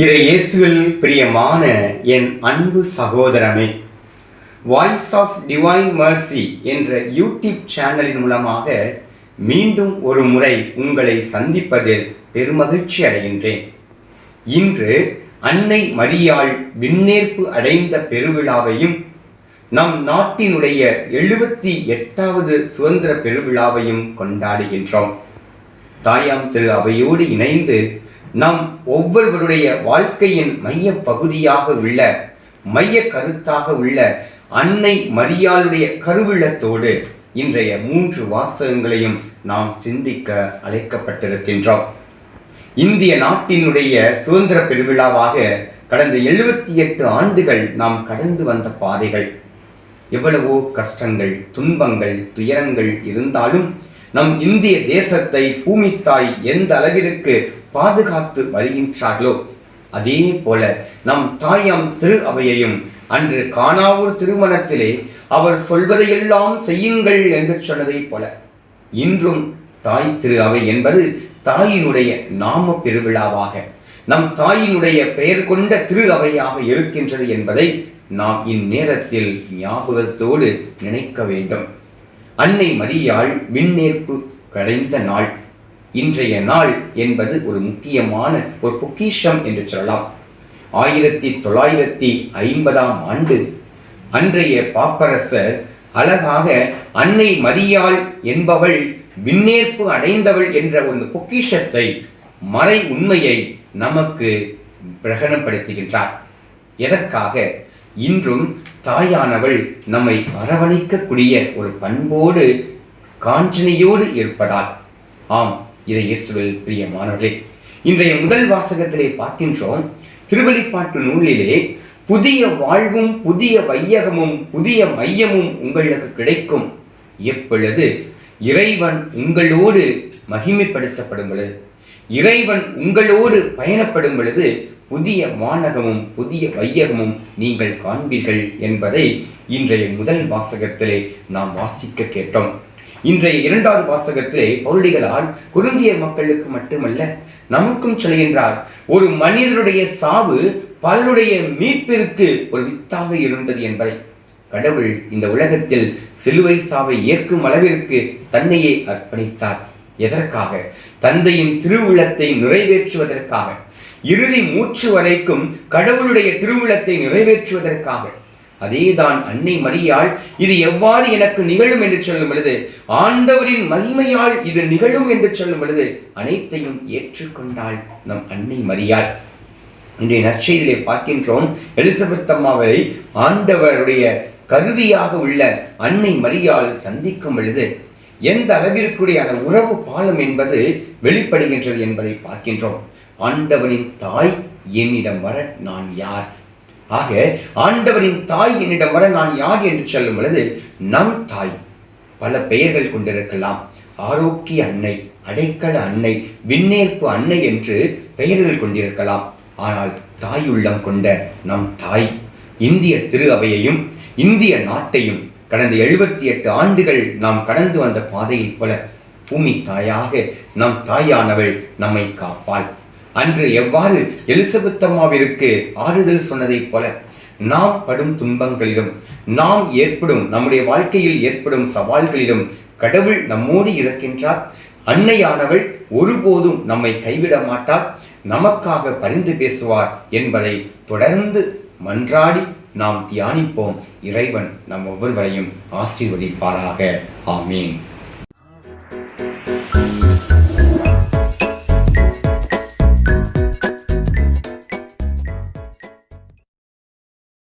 இறை இயேசுவில் பிரியமான என் அன்பு சகோதரமே வாய்ஸ் ஆஃப் டிவைன் மர்சி என்ற யூடியூப் சேனலின் மூலமாக மீண்டும் ஒரு முறை உங்களை சந்திப்பதில் பெருமகிழ்ச்சி அடைகின்றேன். இன்று அன்னை மரியாள் விண்ணேற்பு அடைந்த பெருவிழாவையும் நம் நாட்டினுடைய எழுபத்தி எட்டாவது சுதந்திர பெருவிழாவையும் கொண்டாடுகின்றோம். தாயாம் திரு அவையோடு இணைந்து நம் ஒவ்வொருவருடைய வாழ்க்கையின் மைய பகுதியாக உள்ள மைய கருத்தாக உள்ள அன்னை மரியாளுடைய கருவிழத்தோடு இன்றைய மூன்று வாசகங்களையும் நாம் சிந்திக்க அழைக்கப்பட்டிருக்கின்றோம். இந்திய நாட்டினுடைய சுதந்திர பெருவிழாவாக கடந்த எழுபத்தி எட்டு ஆண்டுகள் நாம் கடந்து வந்த பாதைகள். எவ்வளவோ கஷ்டங்கள் துன்பங்கள் துயரங்கள் இருந்தாலும் நம் இந்திய தேசத்தை பூமித்தாய் எந்த அளவிற்கு பாதுகாத்து வருகின்றார்களோ அதே போல நம் தாயாம் திரு அவையையும் அன்று காணாவூர் திருமணத்திலே அவர் சொல்வதையெல்லாம் செய்யுங்கள் என்று சொன்னதைப் போல இன்றும் தாய் திரு அவை என்பது தாயினுடைய நாம பெருவிழாவாக நம் தாயினுடைய பெயர் கொண்ட திரு அவையாக இருக்கின்றது என்பதை நாம் இந்நேரத்தில் ஞாபகத்தோடு நினைக்க வேண்டும். அன்னை மரியாள் விண்ணேற்பு கடைந்த நாள். இன்றைய நாள் என்பது ஒரு முக்கியமான ஒரு பொக்கிஷம் என்று சொல்லலாம். ஆயிரத்தி தொள்ளாயிரத்தி ஐம்பதாம் ஆண்டு அன்றைய பாப்பரசர் அழகாக அன்னை மரியாள் என்பவள் விண்ணேற்பு அடைந்தவள் என்ற ஒரு பொக்கிஷத்தை மறை உண்மையை நமக்கு பிரகடனப்படுத்துகின்றார் எதற்காக? இன்றும் தாயானவள் நம்மை அரவணைக்கக்கூடிய ஒரு பண்போடு காஞ்சனையோடு இருப்பதால். ஆம் இதை இயேசுவில் பிரியமானவர்களே இன்றைய முதல் வாசகத்திலே பார்க்கின்றோம். திருவெளிப்பாட்டு நூலிலே புதிய வாழ்வும் புதிய வையகமும் புதிய மையமும் உங்களுக்கு கிடைக்கும். எப்பொழுது இறைவன் உங்களோடு மகிமைப்படுத்தப்படும் பொழுது இறைவன் உங்களோடு பயணப்படும் பொழுது புதிய வானகமும் புதிய வையகமும் நீங்கள் காண்பீர்கள் என்பதை இன்றைய முதல் வாசகத்திலே நாம் வாசிக்க கேட்டோம். இன்றைய இரண்டாவது வாசகத்திலே பௌரடிகளால் குருந்திய மக்களுக்கு மட்டுமல்ல நமக்கும் சொல்கின்றார் ஒரு மனிதனுடைய சாவு பலருடைய மீட்பிற்கு ஒரு வித்தாக இருந்தது என்பதை. கடவுள் இந்த உலகத்தில் சிலுவை சாவை ஏற்கும் அளவிற்கு தன்னையே அர்ப்பணித்தார். எதற்காக? தந்தையின் திருவுளத்தை நிறைவேற்றுவதற்காக. இறுதி மூச்சு வரைக்கும் கடவுளுடைய திருவுளத்தை நிறைவேற்றுவதற்காக. அதேதான் அன்னை மரியாள் இது எவ்வாறு எனக்கு நிகழும் என்று சொல்லும் பொழுது ஆண்டவரின் மகிமையால் இது நிகழும் என்று சொல்லும் பொழுது அனைத்தையும் ஏற்றுக்கொண்டாள் நம் அன்னை மரியாள். இன்றைய நற்செய்தியிலே பார்க்கின்றோம் எலிசபெத் அம்மாவை ஆண்டவருடைய கருவியாக உள்ள அன்னை மரியாள் சந்திக்கும் பொழுது எந்த அளவிற்குடைய அந்த உறவு பாலம் என்பது வெளிப்படுகின்றது என்பதை பார்க்கின்றோம். ஆண்டவனின் தாய் என்னிடம் வர நான் யார்? ஆக ஆண்டவரின் தாய் என்னிடம் வர நான் யார் என்று சொல்லும் பொழுது நம் தாய் பல பெயர்கள் கொண்டிருக்கலாம். ஆரோக்கிய அன்னை அடைக்கல அன்னை விண்ணேற்பு அன்னை என்று பெயர்கள் கொண்டிருக்கலாம். ஆனால் தாய் உள்ளம் கொண்ட நம் தாய் இந்திய திரு அவையையும் இந்திய நாட்டையும் கடந்த எழுபத்தி எட்டு ஆண்டுகள் நாம் கடந்து வந்த பாதையைப் போல பூமி தாயாக நம் தாயானவள் நம்மை காப்பாள். அன்று எவ்வாறு எலிசபெத் அம்மாவிற்கு ஆறுதல் சொன்னதைப் போல நாம் படும் துன்பங்களிலும் நாம் ஏற்படும் நம்முடைய வாழ்க்கையில் ஏற்படும் சவால்களிலும் கடவுள் நம்மோடு இருக்கின்றார். அன்னையானவள் ஒருபோதும் நம்மை கைவிட மாட்டார் நமக்காக பரிந்து பேசுவார் என்பதை தொடர்ந்து மன்றாடி நாம் தியானிப்போம். இறைவன் நம் ஒவ்வொருவரையும் ஆசீர்வதிப்பாராக. ஆமீன்.